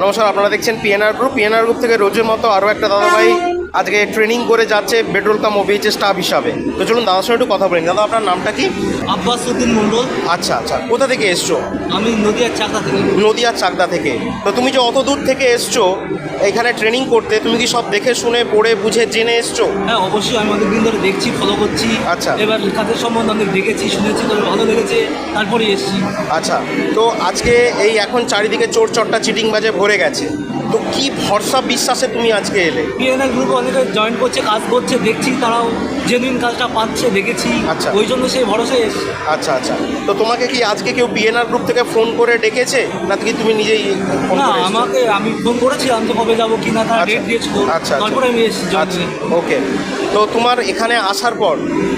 নমস্কার আপনারা দেখছেন পিএনআর গ্রুপ পিএনআর গ্রুপ থেকে রোজের মতো আরও একটা দাদাভাই আজকে ট্রেনিং করে যাচ্ছে পেট্রোল কাম ওবিএইচের স্টাফ হিসাবে। তো চলুন দাদার সঙ্গে একটু কথা বলি। দাদা আপনার নামটা কি? আব্বাস উদ্দিন মন্ডল আচ্ছা আচ্ছা। কোথা থেকে এসছো? আমি নদিয়ার চাকদা থেকে। নদিয়ার চাকদা থেকে। তো তুমি যে অত দূর থেকে এসছো এখানে ট্রেনিং করতে তুমি কি সব দেখে শুনে পড়ে বুঝে জেনে এসছো? হ্যাঁ অবশ্যই আমি অনেকদিন ধরে দেখছি ফলো করছি। আচ্ছা। এবার কাজের সম্বন্ধে অনেক দেখেছি শুনেছি তবে ভালো লেগেছে তারপরে এসেছি। আচ্ছা তো আজকে এই এখন চারিদিকে চোর চট্টা চিটিং বাজে ভরে গেছে। তো কি ভরসা বিশ্বাসে তুমি আজকে এলে? পিএনআর গ্রুপে অনেকে জয়েন করছে কাজ করছে দেখছি তারাও জেনুইন কাজটা পাচ্ছে দেখেছি আচ্ছা। ওই জন্য সেই ভরসায় এসেছি আচ্ছা আচ্ছা তো তোমাকে কি আজকে কেউ বিএনআর গ্রুপ থেকে ফোন করে ডেকেছে না কি তুমি নিজেই ফোন না করে এসেছ? আমাকে আমি ফোন করেছিলাম তো কবে যাব কিনা তারা আচ্ছা। ডেট দিয়েছিল আচ্ছা, আচ্ছা। তারপরে আমি এসেছি join আচ্ছা। ওকে তো তোমার এখানে আসার পর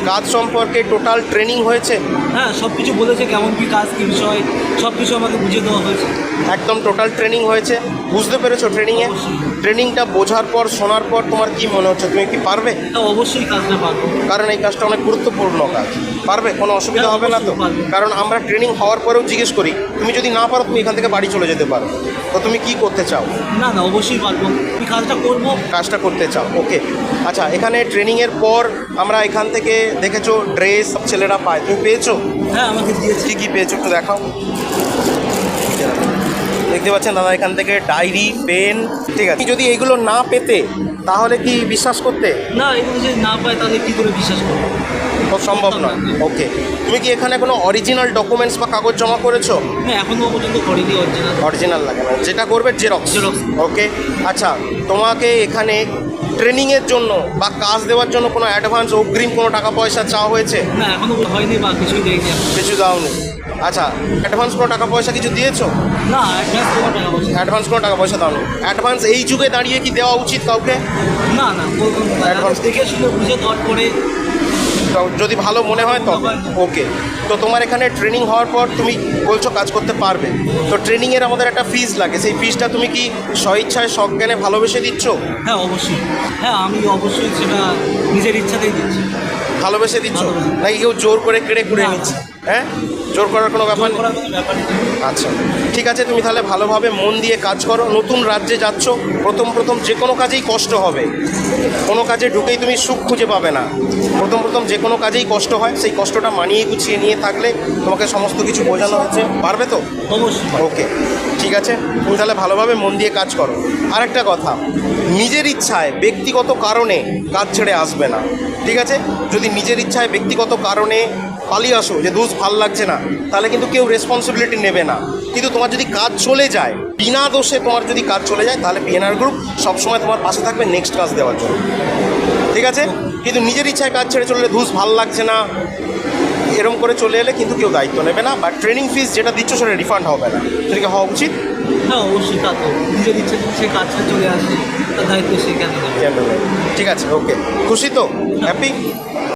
কাজ সম্পর্কে টোটাল ট্রেনিং হয়েছে হ্যাঁ সব কিছু বলেছে কেমন কি কাজ কি বিষয় সব কিছু আমাকে বুঝিয়ে দেওয়া হয়েছে। একদম টোটাল ট্রেনিং হয়েছে। বুঝতে পেরেছ ট্রেনিংয়ে ট্রেনিংটা বোঝার পর শোনার পর তোমার কি মনে হচ্ছে? তুমি কি পারবে? অবশ্যই কাজটা পারব। কারণ এই কাজটা অনেক গুরুত্বপূর্ণ কাজ। পারবে? কোনো অসুবিধা হবে না তো? কারণ আমরা ট্রেনিং হওয়ার পরেও জিজ্ঞেস করি তুমি যদি না পারো তুমি এখান থেকে বাড়ি চলে যেতে পারো। তো তুমি কি করতে চাও? না না অবশ্যই পারব। আমি কাজটা করব। কাজটা করতে চাও ওকে। আচ্ছা এখানে ট্রেনিংয়ের পর আমরা এখান থেকে দেখেছ ড্রেস ছেলেরা পায়। তুমি পেয়েছ? হ্যাঁ আমাকে দিয়েছে। কী কী পেয়েছ একটু দেখাও। দেখতে পাচ্ছেন দাদা এখান থেকে ডায়েরি পেন ঠিক আছে। যদি এইগুলো না পেতে তাহলে কি বিশ্বাস করতে? না এগুলো যদি না পায় তাহলে কি করে বিশ্বাস করব? সম্ভব নয়। ওকে তুমি কি এখানে কোনো অরিজিনাল ডকুমেন্টস বা কাগজ জমা করেছ? এখনও পর্যন্ত করিনি অরিজিনাল অরিজিনাল লাগে না। যেটা করবে জেরক্স Xerox। ওকে আচ্ছা তোমাকে এখানে ট্রেনিংয়ের জন্য বা কাজ দেওয়ার জন্য কোনো অ্যাডভান্স অগ্রিম কোনো টাকা পয়সা চাওয়া হয়েছে? না এখনও হয়নি বা কিছুই দেয়নি কিছু দাওনি। আচ্ছা অ্যাডভান্স কোনো টাকা পয়সা কিছু দিয়েছ? না অ্যাডভান্স কোনো টাকা পয়সা দাওনি। অ্যাডভান্স এই যুগে দাঁড়িয়ে কি দেওয়া উচিত কাউকে? না না অ্যাডভান্স। দেখে শুনে বুঝে দেওয়ার তো যদি ভালো মনে হয় তবে ওকে তো তোমার এখানে ট্রেনিং হওয়ার পর তুমি বলছো কাজ করতে পারবে। তো ট্রেনিংয়ের আমাদের একটা ফিজ লাগে। সেই ফিজটা তুমি কি স্বইচ্ছায় সজ্ঞানে ভালোবেসে দিচ্ছ? হ্যাঁ অবশ্যই। হ্যাঁ আমি অবশ্যই সেটা নিজের ইচ্ছাতেই দিচ্ছি। ভালোবেসে দিচ্ছ। নাকি কেউ জোর করে কেড়ে কুড়ে নিচ্ছে? হ্যাঁ? জোর করার কোনো ব্যাপার। আচ্ছা ঠিক আছে তুমি তাহলে ভালোভাবে মন দিয়ে কাজ করো। নতুন রাজ্যে যাচ্ছ প্রথম প্রথম যে কোনো কাজেই কষ্ট হবে। কোনো কাজে ঢুকেই তুমি সুখ খুঁজে পাবে না। প্রথম প্রথম যে কোনো কাজেই কষ্ট হয় সেই কষ্টটা মানিয়ে গুছিয়ে নিয়ে থাকলে তোমাকে সমস্ত কিছু বোঝানো হচ্ছে। পারবে তো? ওকে ঠিক আছে তুমি তাহলে ভালোভাবে মন দিয়ে কাজ করো। আর একটা কথা নিজের ইচ্ছায় ব্যক্তিগত কারণে কাজ ছেড়ে আসবে না। ঠিক আছে যদি নিজের ইচ্ছায় ব্যক্তিগত কারণে পালিয়ে আসো যে দোষ ভালো লাগছে না তাহলে কিন্তু কেউ রেসপন্সিবিলিটি নেবে না। কিন্তু তোমার যদি কাজ চলে যায় বিনা দোষে তোমার যদি কাজ চলে যায় তাহলে পিএনআর গ্রুপ সবসময় তোমার পাশে থাকবে নেক্সট কাজ দেওয়ার জন্য। ঠিক আছে? কিন্তু নিজের ইচ্ছায় কাজ ছেড়ে চললে ধুস ভালো লাগছে না। এরম করে চলে এলে কিন্তু কেউ দায়িত্ব নেবে না বা ট্রেনিং ফিস যেটা দিচ্ছ সেটা রিফান্ড হবে না। সেটাকে হওয়া উচিত? হ্যাঁ অবশ্যই তা তো। নিজের ইচ্ছে সে কাজটা চলে আসে তার দায়িত্ব সে কেন ঠিক আছে ওকে খুশি তো? হ্যাপি